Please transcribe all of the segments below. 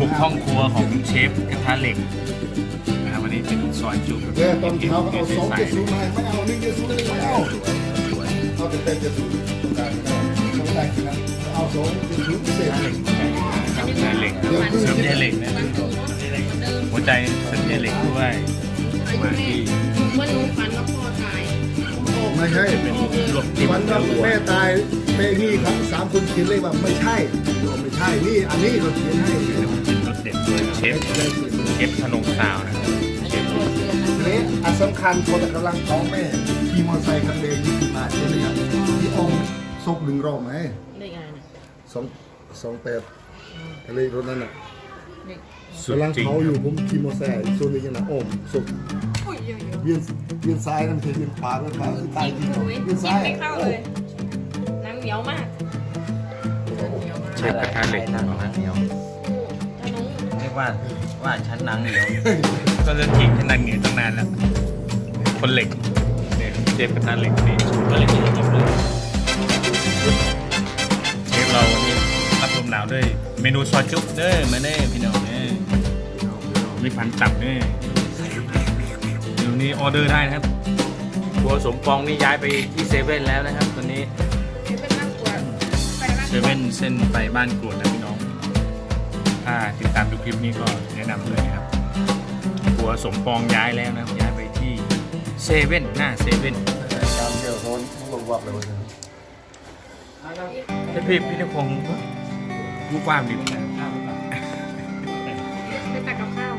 บุกห้องครัวของเชฟกระทะเหล็กนะครับวันนี้เป็นซอยจุเออตอนเช้าก็เอาสองเจ็ดศูนย์มาไม่เอาหนึ่งเจ็ดศูนย์ไม่เอาเอาแต่เต็มเจ็ดศูนย์ต้องการไม่ได้ไม่ได้นะเอาสองเจ็ดศูนย์พิเศษเหล็กครับกระทะเหล็กครับเสริมใยเหล็กนะหัวใจเสริมใยเหล็กด้วยมาที่เมื่อหนูฝันว่าพ่อตายไม่ใช่เป็นรวบจิ้มวันว่าแม่ตาย แม่นี่ครับสามคนเขียนเลยว่าไม่ใช่โยมไม่ใช่นี่อันนี้เขาเขียนให้เป็นรสเด็ดด้วยเชฟเชฟขนมซาวนะครับเชฟทีนี้อันสำคัญคนกำลังท้องแม่ขี่มอเตอร์ไซค์คันเดงที่มาใช่ไหมครับที่อมซกหนึ่งรอบไหมได้ไงนะสองสองแปดอะไรรถนั้นน่ะเด็กสุดกำลังจริงเผาอยู่ผมขี่มอเตอร์ไซค์โซนนี้ยังนะอมซกอุ้ยเยอะๆเวียนเวียนซ้ายนั่นคือเวียนขวาเวียนขวาคือตายจริงเหรออุ้ยเวียนกิซ้านยไม่เข้าเลย น้ำเหนียวมากน้ำเหนียวมากเชฟกระทะเหล็กหนังหนังเหนียวถ้าน้องเรียกว่าว่าชั้นหนังเหนียวก็เรื่องจริงขนาดเหนียวตั้งนานแล้วคนเหล็กเนี่ยเชฟกระทะเหล็กนี่ก็เหล็กที่จบเลยเชฟเราวันนี้รับลมหนาวด้วย เมนูซอยจุ๊บเด้อมาเด้อพี่น้องเด้อมีพันตับเด้อเดี๋ยวนี้ออเดอร์ได้นะครับครัวสมปองนี่ย้ายไปที่เซเว่นแล้วนะครับ เซเว่นเส้นไปบ้านกรวดนะพี่น้อง ถ้าติดตามดูคลิปนี้ก็แนะนำเลยนะครับครัวสมปองย้ายแล้วนะครับย้ายไปที่เซเว่นหน้าเซเว่นตามเดียวเขาบอกว่าเลยว่าพี่พี่พี่นพงศ์วูบว่าบดิไปตักกับข้าว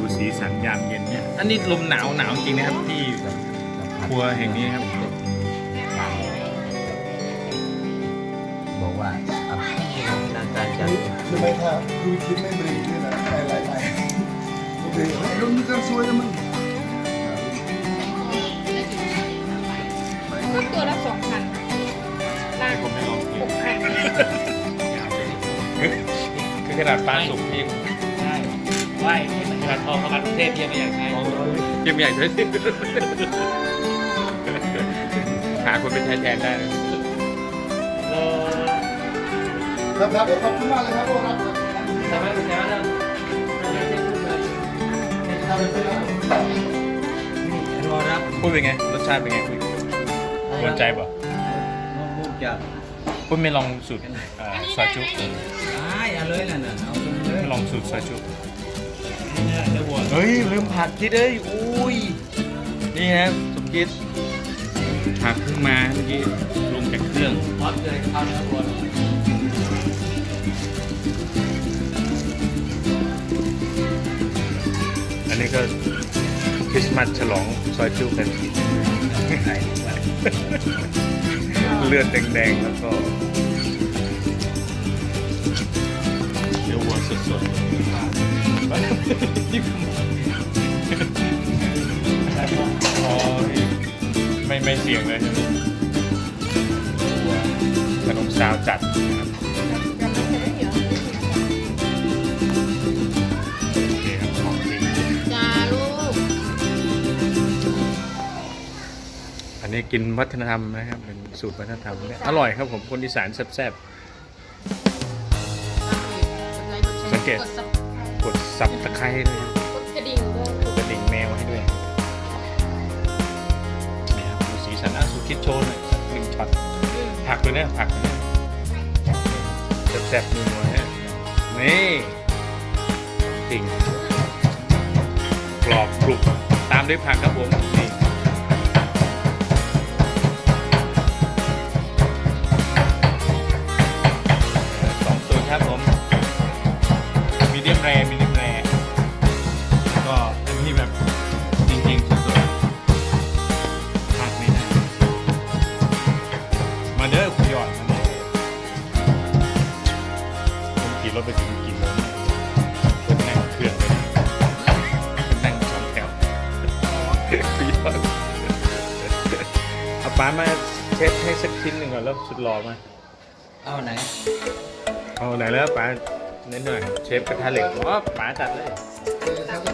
ดูสีสันยามเย็นเนี่ย อันนี้ลมหนาวหนาวจริงนะครับที่ครัวแห่งนี้ครับ นางการจัดคือไม่ถ้าคือคิดไม่เบรกนี่นะไปไหลไปเบรกเฮ้ยรุ่นนี้ก็สวยนะมึงก็ตัวละสองพันลากผมไม่ลองกิหนกพันคือขนาดปลาสุกที่ใช่ไหวขนาดทองคำเทพยังไม่อยากใช้ยังใหญ่ด้วยหาคนไปใช้แทนได้นะเออ ครับครับขอบคุณมากเลยครับพวกเราใช่ไหมใช่ไหมแล้วรอรับพูดเป็นไง รสชาติเป็นไงคุยโดนใจป่ะน้องลูกจากพูดไม่ลองสูตรเอ่อซอยจุได้เอาเลยน่ะน่ะเอาเลยไม่ลองสูตรซอยจุเนี่ยเดี๋ยววัวเฮ้ย ลืมผักคิดเอ้ยอุ้ย นี่ครับสมคิดผักเพิ่งมาเมื่อกี้ลงจากเครื่องพร้อมเลยข้าวเนื้อวัว อันนี้ก็คริสต์มาสฉลองซอยจุกันเลือดแดงๆแล้วก็เดี๋ยววัวสดๆอ๋อไม่ไม่เสี่ยงเลยใช่ไหมวัวขนมซาวจัด นี้กินวัฒนธรรมนะครับ เป็นสูตรวัฒนธรรมเนี่ยอร่อยครับผมคนอีสานแซ่บๆสังเกตกดซับตะไคร้ด้วยครับกดกระดิ่งด้วยกดกระดิ่งแมวให้ด้วยนี่ครับดูสีสันอะสุคิดโชว์หน่อยสักหนึ่งช็อตผักเลยนะผักเลยนะแซ่บๆนัวๆฮะนี่จริงกรอบกรุบตามด้วยผักครับผมนี่ ป้ามาเช็ดให้สักชิ้นหนึ่งก่อนแล้วสุดหล่อมา เอาไหน เอาไหนแล้วป้าเน้นหน่อยเชฟกระทะเหล็กอ๋อป้าจัดเลย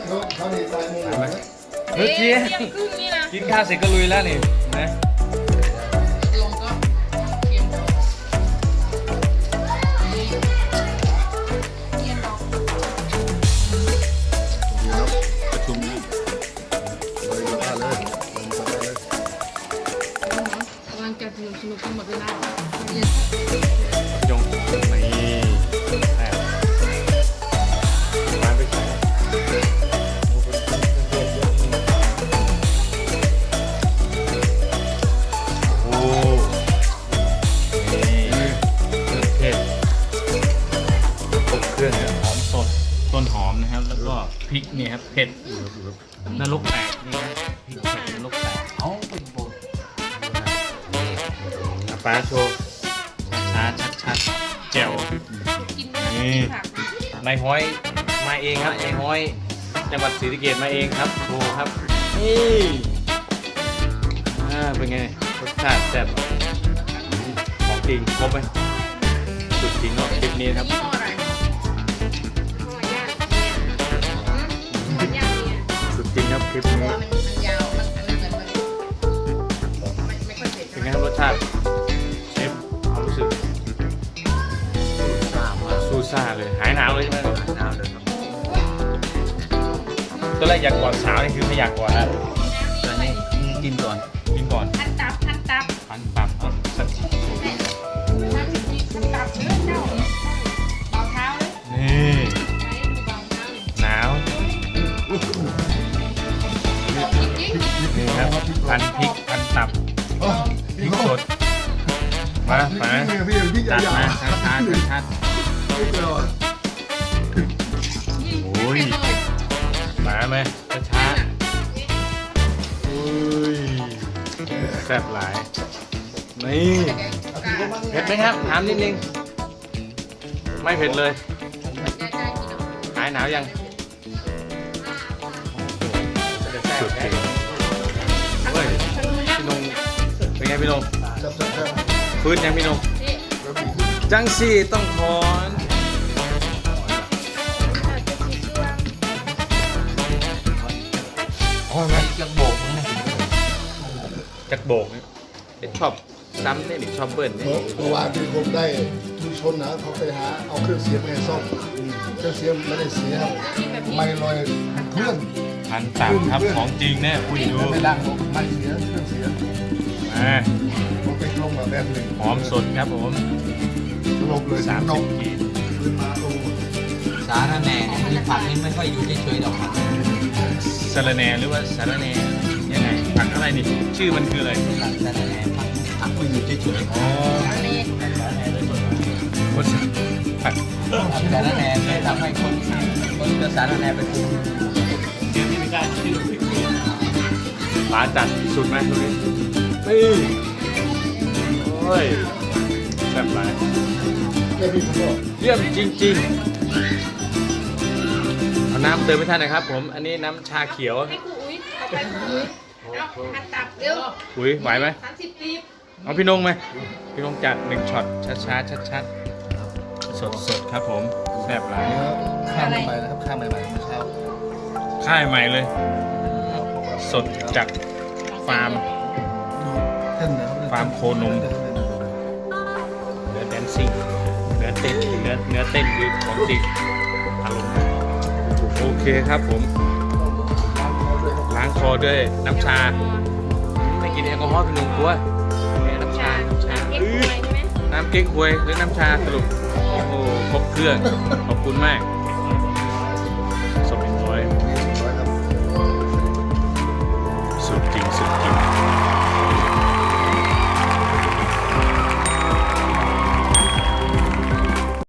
เขาเขามีสายมือไปไหมเอ๊ะเที่ยงครึ่งนี่นะกินข้าวเสร็จก็ลุยแล้วนี่นะ ยงนี่แม่ร้ไปขายโอ้โหนี่เครื่อนหอมสดต้นหอมนะครับ แล้วก็พริกนี่ครับเผ็ดนรกแตกนี่นะพริกเผ็ดนรกแตก เอ ป็นโบอะป้าโชว์ช้าชัดชัดๆแจ่วกินนี่ผักนายห้อยมาเองครับนายห้อย จังหวัดศรีสะเกษมาเองครับโชว์ครับนี่อ่าเป็นไงรสชาติแซ่บของจริงครบไหมสุดจริงเนาะคลิปนี้ครับ ยี่ห้ออะไรยี่ห้อย่างเนี่ยหืมย่างเนี่ยสุดจริงครับคลิปนี้ มันมันยาว ซูซ่าเลย หายหนาวเลยใช่ไหมหนาวเลยครับตอนแรกอยากกอดสาวนี่คือไม่อยากกอดแล้วตอนนี้กินก่อนกินก่อนทันตับทันตับพันตับเอาสักทีทำสิบทีทันตับเนื้อเจ้าเบาเท้าเลยนี่ไหนดูเบาเท้าเลยหนาวบอกจริงๆนี่ครับพันพริกพันตับอ๋อพริกสดมามาพี่พี่พี่ตัดอย่ามาช้าช้าช้าช้าไม่เกี่ยวอะโอ้ยมาไหมช้าโอ้ยแซ่บหลาย นี่เผ็ดไหมครับ ถามนิดนึง ไม่เผ็ดเลย หายหนาวยังสุดจริงเฮ้ยพี่นงเป็นไงพี่นงจับจับจับฟื้นยังพี่นงจังสี่ต้องถอน อ๋อไหมจะโบกมึงนะจักโบกเนี่ยเด็กชอบซ้ำเนี่ยเด็กชอบเบิ้ลเนี่ยเมื่อเมื่อวานที่ผมได้ทุกชนนะเขาไปหาเอาเครื่องเสียงมาให้ซ่อมเครื่องเสียงไม่ได้เสียไม่ลอยเพื่อนพันตับครับของจริงแน่คุยดูไม่ดังบอกไม่เสียเครื่องเสียงมาผมไปลงมาแบบหนึ่งหอมสดครับผมลบเลยสามนสิกบขีดขึ้นมาโอ้สารแหน่มีผักนี่ไม่ค่อยอยู่เฉยๆหรอกครับ สาระแหนหรือว่าสาระแหนยังไงผักอะไรนี่ชื่อมันคืออะไรตักสารแหนผักผักไม่อยู่เฉยอ๋อคนผักสารแหน่เลยทำให้คนคนจะสารแหน่ไปปรุงปลาจัดสุดไหมตรงนี้นี่โอ้ยแซ่บหลายไม่พี่ผมเยี่ยมจริงๆ น้ำเติมให้ท่านหนะครับ ผมอันนี้น้ำชาเขียวให้ครูอุ้ยเอาไปครูอุ้ยเอาทันตับเร็วอุ้ยไหวไหมสามสิบปีบเอาพี่นงไหมพี่นงจัดหนึ่งช็อตช้าๆชัดๆสดๆครับผมแซ่บหลายข้ามใหม่นะครับข้ามใหม่ๆเมื่อเช้าค่ายใหม่เลย สดจากฟาร์มเต้นนะฟาร์มโคนมเนื้อแดนซิ่งเนื้อเต้นเนื้อเนื้อเต้นคือของจริงอารมณ์โอ เคครับผม ล้างคอด้วยน้ำชา ไม่กินแอลกอฮอล์เป็นหนึ่งตัวแค่น้ำชา น้ำชาเอ็กอื้ซ์อไใช่ไหมน้ำเก๊กฮวยหรือน้ำชาสรุปโอ้โหครบเครื่อง ขอบคุณมากสมเป็นร้อยร้อยครับสุดจริงสุดจริง